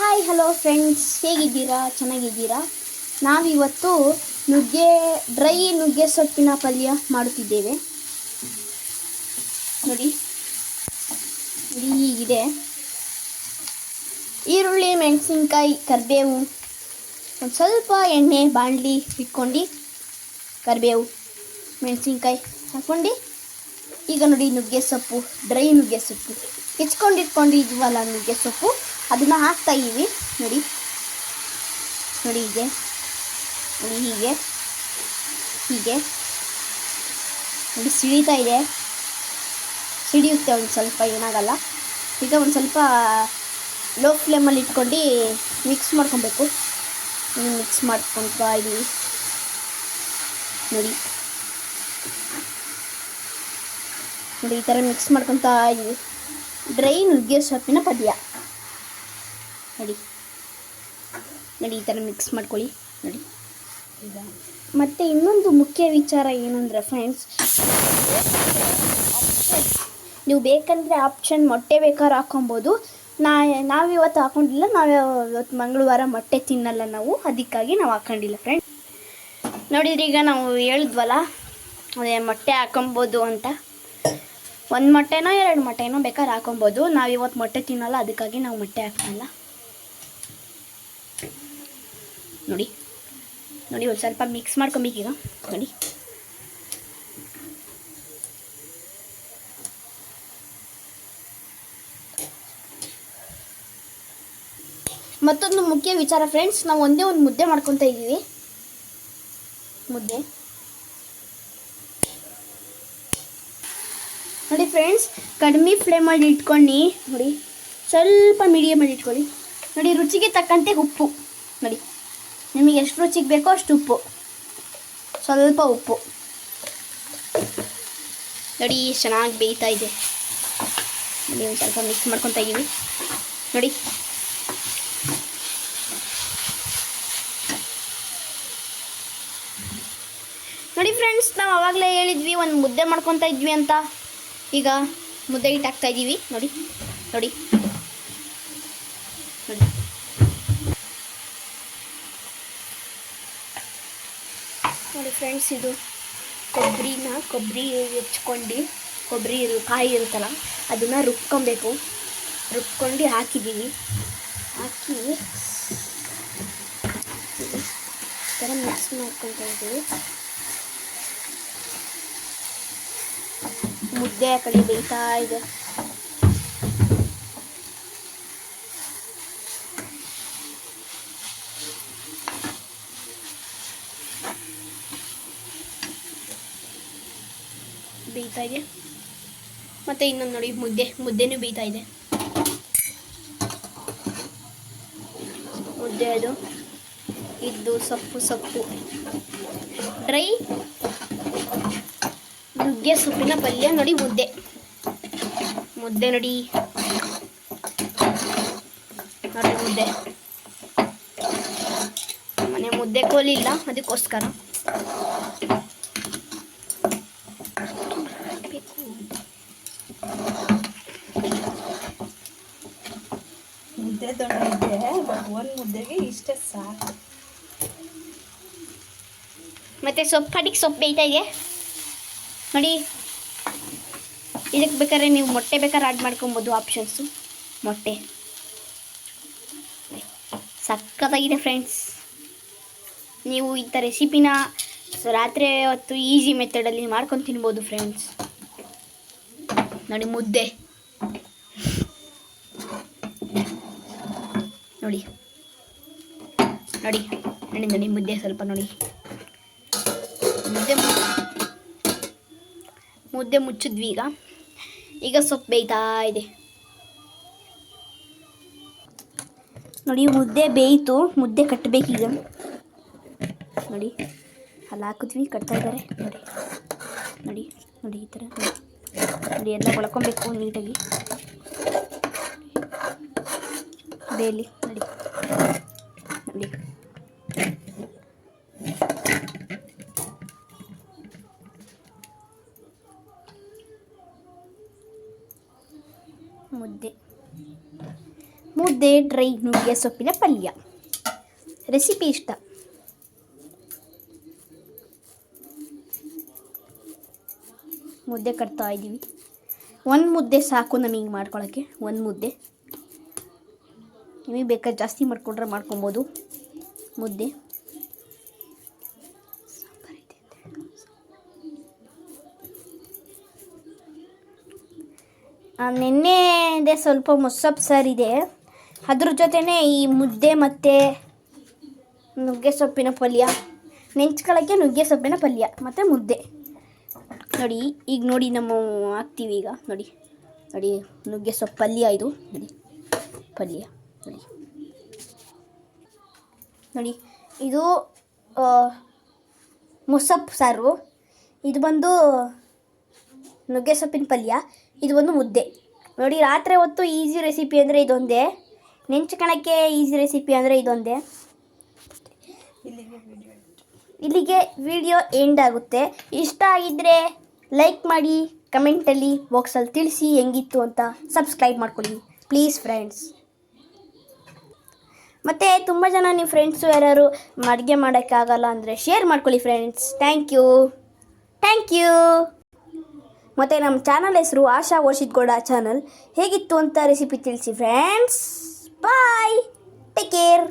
Hi hello friends ಹೇಗಿದ್ದೀರಾ? ಚೆನ್ನಾಗಿದ್ದೀರಾ? ನಾವಿವತ್ತು ನುಗ್ಗೆ, ಡ್ರೈ ನುಗ್ಗೆ ಸೊಪ್ಪಿನ ಪಲ್ಯ ಮಾಡುತ್ತಿದ್ದೇವೆ. ನೋಡಿ. ನೋಡಿ, ಹೀಗಿದೆ. ಈರುಳ್ಳಿ, ಮೆಣಸಿನ್ಕಾಯಿ, ಕರಿಬೇವು, ಒಂದು ಸ್ವಲ್ಪ ಎಣ್ಣೆ ಬಾಣಲಿ ಇಟ್ಕೊಂಡು ಕರಿಬೇವು, ಮೆಣಸಿನ್ಕಾಯಿ ಹಾಕ್ಕೊಂಡು ಈಗ ನೋಡಿ ನುಗ್ಗೆ ಸೊಪ್ಪು ಡ್ರೈ ನುಗ್ಗೆ ಸೊಪ್ಪು. ಹೆಚ್ಕೊಂಡಿಟ್ಕೊಂಡು ಇದ್ವಲ್ಲ ನುಗ್ಗೆ ಸೊಪ್ಪು. ಅದನ್ನು ಹಾಕ್ತಾ ಇದ್ದೀವಿ. ನೋಡಿ. ನೋಡಿ ಹೀಗೆ. ನೋಡಿ ಹೀಗೆ. ಹೀಗೆ. ನೋಡಿ ಸಿಡಿತಾ ಇದೆ. ಸಿಡಿಯುತ್ತೆ ಒಂದು ಸ್ವಲ್ಪ, ಏನಾಗಲ್ಲ. ಈಗ ಒಂದು ಸ್ವಲ್ಪ ಲೋ ಫ್ಲೇಮಲ್ಲಿ ಇಟ್ಕೊಂಡು ಮಿಕ್ಸ್ ಮಾಡ್ಕೊಬೇಕು. ಮಿಕ್ಸ್ ಮಾಡ್ಕೊತಾ ಇದ್ದೀವಿ ನೋಡಿ. ನೋಡಿ ಈ ಥರ ಮಿಕ್ಸ್ ಮಾಡ್ಕೊತ ಡ್ರೈ ನುಗ್ಗೆ ಸೊಪ್ಪಿನ ಪದ್ಯ. ನೋಡಿ. ನೋಡಿ ಈ ಥರ ಮಿಕ್ಸ್ ಮಾಡ್ಕೊಳ್ಳಿ. ನೋಡಿ. ಮತ್ತು ಇನ್ನೊಂದು ಮುಖ್ಯ ವಿಚಾರ ಏನಂದರೆ ಫ್ರೆಂಡ್ಸ್ ನೀವು ಬೇಕಂದರೆ ಆಪ್ಷನ್ ಮೊಟ್ಟೆ ಬೇಕಾದ್ರೆ ಹಾಕೊಬೋದು ನಾ, ನಾವಿವತ್ತು ಹಾಕೊಂಡಿಲ್ಲ, ನಾವು ಇವತ್ತು ಮಂಗಳವಾರ ಮೊಟ್ಟೆ ತಿನ್ನಲ್ಲ ನಾವು, ಅದಕ್ಕಾಗಿ ನಾವು ಹಾಕೊಂಡಿಲ್ಲ ಫ್ರೆಂಡ್ ನೋಡಿದ್ರೆ ಈಗ ನಾವು ಹೇಳಿದ್ವಲ್ಲ, ಅದೇ ಮೊಟ್ಟೆ ಹಾಕೊಬೋದು ಅಂತ. ಒಂದು ಮೊಟ್ಟೆನೋ ಎರಡು ಮೊಟ್ಟೆನೋ ಬೇಕಾದ್ರೆ ಹಾಕೊಬೋದು. ನಾವು ಇವತ್ತು ಮೊಟ್ಟೆ ತಿನ್ನಲ್ಲ, ಅದಕ್ಕಾಗಿ ನಾವು ಮೊಟ್ಟೆ ಹಾಕಲ್ಲ ನೋಡಿ. ನೋಡಿ, ಒಂದು ಸ್ವಲ್ಪ ಮಿಕ್ಸ್ ಮಾಡ್ಕೊಬೇಕೀಗ ನೋಡಿ. ಮತ್ತೊಂದು ಮುಖ್ಯ ವಿಚಾರ ಫ್ರೆಂಡ್ಸ್ ನಾವು ಒಂದೇ ಒಂದು ಮುದ್ದೆ ಮಾಡ್ಕೊತಾ ಇದ್ದೀವಿ ಮುದ್ದೆ. ನೋಡಿ ಫ್ರೆಂಡ್ಸ್ ಕಡಿಮೆ ಫ್ಲೇಮಲ್ಲಿ ಇಟ್ಕೊಂಡು ನೋಡಿ, ಸ್ವಲ್ಪ ಮೀಡಿಯಮಲ್ಲಿ ಇಟ್ಕೊಳ್ಳಿ ನೋಡಿ, ರುಚಿಗೆ ತಕ್ಕಂತೆ ಉಪ್ಪು. ನೋಡಿ, ನಿಮಗೆ ಎಷ್ಟು ರುಚಿಗೆ ಬೇಕೋ ಅಷ್ಟು ಉಪ್ಪು. ಸ್ವಲ್ಪ ಉಪ್ಪು. ನೋಡಿ, ಚೆನ್ನಾಗಿ ಬೇಯ್ತಾ ಇದೆ. ನೋಡಿ, ಒಂದು ಸ್ವಲ್ಪ ಮಿಕ್ಸ್ ಮಾಡ್ಕೊತಾ ಇದ್ದೀವಿ ನೋಡಿ. ನೋಡಿ ಫ್ರೆಂಡ್ಸ್ ನಾವು ಆವಾಗಲೇ ಹೇಳಿದ್ವಿ, ಒಂದು ಮುದ್ದೆ ಮಾಡ್ಕೊತಾ ಇದ್ವಿ ಅಂತ. ಈಗ ಮುದ್ದೆ ಹಿಟ್ಟು ಹಾಕ್ತಾ ಇದ್ದೀವಿ. ನೋಡಿ ನೋಡಿ. ನೋಡಿ. ನೋಡಿ ಫ್ರೆಂಡ್ಸ್ ಇದು ಕೊಬ್ಬರಿನ ಕೊಬ್ಬರಿ ಹೆಚ್ಕೊಂಡು ಕೊಬ್ಬರಿ ಕಾಯಿ ಇರುತ್ತಲ್ಲ, ಅದನ್ನು ರುಬ್ಕೊಬೇಕು. ರುಬ್ಕೊಂಡು ಹಾಕಿದ್ದೀವಿ. ಹಾಕಿ ಈ ಥರ ಮಿಕ್ಸ್ ಮಾಡ್ಕೊತಾ ಇದ್ದೀವಿ. ಮುದ್ದೆ ಆ ಕಡೆ ಬೇಯ್ತಾ ಇದೆ. ಬೇಯ್ತಾ ಇದೆ. ಮತ್ತೆ ಇನ್ನೊಂದು ನೋಡಿ, ಮುದ್ದೆ, ಮುದ್ದೆನೂ ಬೇಯ್ತಾ ಇದೆ. ಮುದ್ದೆ ಅದು. ಇದ್ದು ಸೊಪ್ಪು ಸೊಪ್ಪು. ಡ್ರೈ ನುಗ್ಗೆ ಸೊಪ್ಪಿನ ಪಲ್ಯ ನೋಡಿ ಮುದ್ದೆ. ಮುದ್ದೆ ನೋಡಿ. ನೋಡಿ ಮುದ್ದೆ. ಮನೆ ಮುದ್ದೆ ಕೋಲಿಲ್ಲ ಅದಕ್ಕೋಸ್ಕರ. ಮುದ್ದೆ ದೊಡ್ಡ ಒಂದು ಮುದ್ದೆಗೆ ಇಷ್ಟೇ ಸಾಕು. ಮತ್ತೆ ಸೊಪ್ಪು ಕಡಿಗೆ ಸೊಪ್ಪು ಬೇಯ್ತಾ ಇದೆ ನೋಡಿ ಇದಕ್ಕೆ ಬೇಕಾದ್ರೆ ನೀವು ಮೊಟ್ಟೆ ಬೇಕಾದ್ರೆ ಆ್ಯಡ್ ಮಾಡ್ಕೊಬೋದು ಆಪ್ಷನ್ಸು ಮೊಟ್ಟೆ. ಸಕ್ಕತ್ತಾಗಿದೆ ಫ್ರೆಂಡ್ಸ್ ನೀವು ಇಂಥ ರೆಸಿಪಿನ ರಾತ್ರಿ ಹೊತ್ತು ಈಸಿ ಮೆಥಡಲ್ಲಿ ಮಾಡ್ಕೊಂಡು ತಿನ್ಬೋದು ಫ್ರೆಂಡ್ಸ್ ನೋಡಿ ಮುದ್ದೆ. ನೋಡಿ. ನೋಡಿ ನೋಡಿ ನೋಡಿ ಮುದ್ದೆ ಸ್ವಲ್ಪ ನೋಡಿ. ಮುದ್ದೆ. ಮುದ್ದೆ ಮುಚ್ಚಿದ್ವಿ ಈಗ. ಈಗ ಸೊಪ್ಪು ಬೇಯ್ತಾ ಇದೆ. ನೋಡಿ, ಮುದ್ದೆ ಬೇಯಿತು. ಮುದ್ದೆ ಕಟ್ಟಬೇಕೀಗ ನೋಡಿ, ಅಲ್ಲಿ ಹಾಕಿದ್ವಿ, ಕಟ್ತಾ ಇದ್ದಾರೆ. ನೋಡಿ ನೋಡಿ ನೋಡಿ, ಈ ಥರ. ನೋಡಿ. ಎಲ್ಲ ಒಳ್ಕೊಬೇಕು ನೀಟಾಗಿ. ಬೇಲಿ ನೋಡಿ ನೋಡಿ. ಮುದ್ದೆ. ಮುದ್ದೆ, ಡ್ರೈ, ನುಗ್ಗೆ, ಸೊಪ್ಪಿನ ಪಲ್ಯ. ರೆಸಿಪಿ ಇಷ್ಟ. ಮುದ್ದೆ ಕಟ್ತಾ ಇದ್ದೀವಿ. ಒಂದು ಮುದ್ದೆ ಸಾಕು ನಮಗೆ ಮಾಡ್ಕೊಳ್ಳೋಕ್ಕೆ ಒಂದು ಮುದ್ದೆ. ನಿಮಗೆ ಬೇಕಾದ್ರೆ ಜಾಸ್ತಿ ಮಾಡ್ಕೊಂಡ್ರೆ ಮಾಡ್ಕೊಬೋದು. ಮುದ್ದೆ. ನೆನ್ನೆದೆ ಸ್ವಲ್ಪ ಮೊಸಪ್ ಸಾರು ಇದೆ. ಅದ್ರ ಜೊತೆನೇ ಈ ಮುದ್ದೆ ಮತ್ತು ನುಗ್ಗೆ ಸೊಪ್ಪಿನ ಪಲ್ಯ. ನೆಂಚ್ಕೊಳ್ಳೋಕ್ಕೆ ನುಗ್ಗೆ ಸೊಪ್ಪಿನ ಪಲ್ಯ ಮತ್ತು ಮುದ್ದೆ. ನೋಡಿ, ಈಗ ನೋಡಿ ನಮ್ಮ ಹಾಕ್ತೀವಿ ಈಗ. ನೋಡಿ ನೋಡಿ, ನುಗ್ಗೆ ಸೊಪ್ಪು ಪಲ್ಯ ಇದು. ನೋಡಿ, ಪಲ್ಯ. ನೋಡಿ. ನೋಡಿ, ಇದು ಮೊಸಪ್ಪು ಸಾರು ಇದು ಬಂದು ನುಗ್ಗೆ ಸೊಪ್ಪಿನ ಪಲ್ಯ, ಇದು ಒಂದು ಮುದ್ದೆ. ನೋಡಿ, ರಾತ್ರಿ ಹೊತ್ತು ಈಸಿ ರೆಸಿಪಿ ಅಂದರೆ ಇದೊಂದೇ. ನೆಂಚ್ಕೊಳಕ್ಕೆ ಈಸಿ ರೆಸಿಪಿ ಅಂದರೆ ಇದೊಂದೇ. ಇಲ್ಲಿಗೆ ವಿಡಿಯೋ ಇಲ್ಲಿಗೆ ವಿಡಿಯೋ ಎಂಡ್ ಆಗುತ್ತೆ. ಇಷ್ಟ ಆಗಿದ್ದರೆ ಲೈಕ್ ಮಾಡಿ ಕಮೆಂಟಲ್ಲಿ ಬಾಕ್ಸಲ್ಲಿ ತಿಳಿಸಿ ಹೆಂಗಿತ್ತು ಅಂತ ಸಬ್ಸ್ಕ್ರೈಬ್ ಮಾಡ್ಕೊಳ್ಳಿ. ಪ್ಲೀಸ್ ಫ್ರೆಂಡ್ಸ್ ಮತ್ತು ತುಂಬ ಜನ ನಿಮ್ಮ ಫ್ರೆಂಡ್ಸು ಯಾರು ಅಡುಗೆ ಮಾಡೋಕ್ಕಾಗಲ್ಲ ಅಂದರೆ ಶೇರ್ ಮಾಡ್ಕೊಳ್ಳಿ friends thank you thank you ಮತ್ತು ನಮ್ಮ ಚಾನಲ್ ಹೆಸರು ಆಶಾ ವರ್ಷಿತ್ ಗೌಡ ಚಾನಲ್. ಹೇಗಿತ್ತು ಅಂತ ರೆಸಿಪಿ ತಿಳಿಸಿ ಫ್ರೆಂಡ್ಸ್ ಬಾಯ್ ಟೇಕ್ ಕೇರ್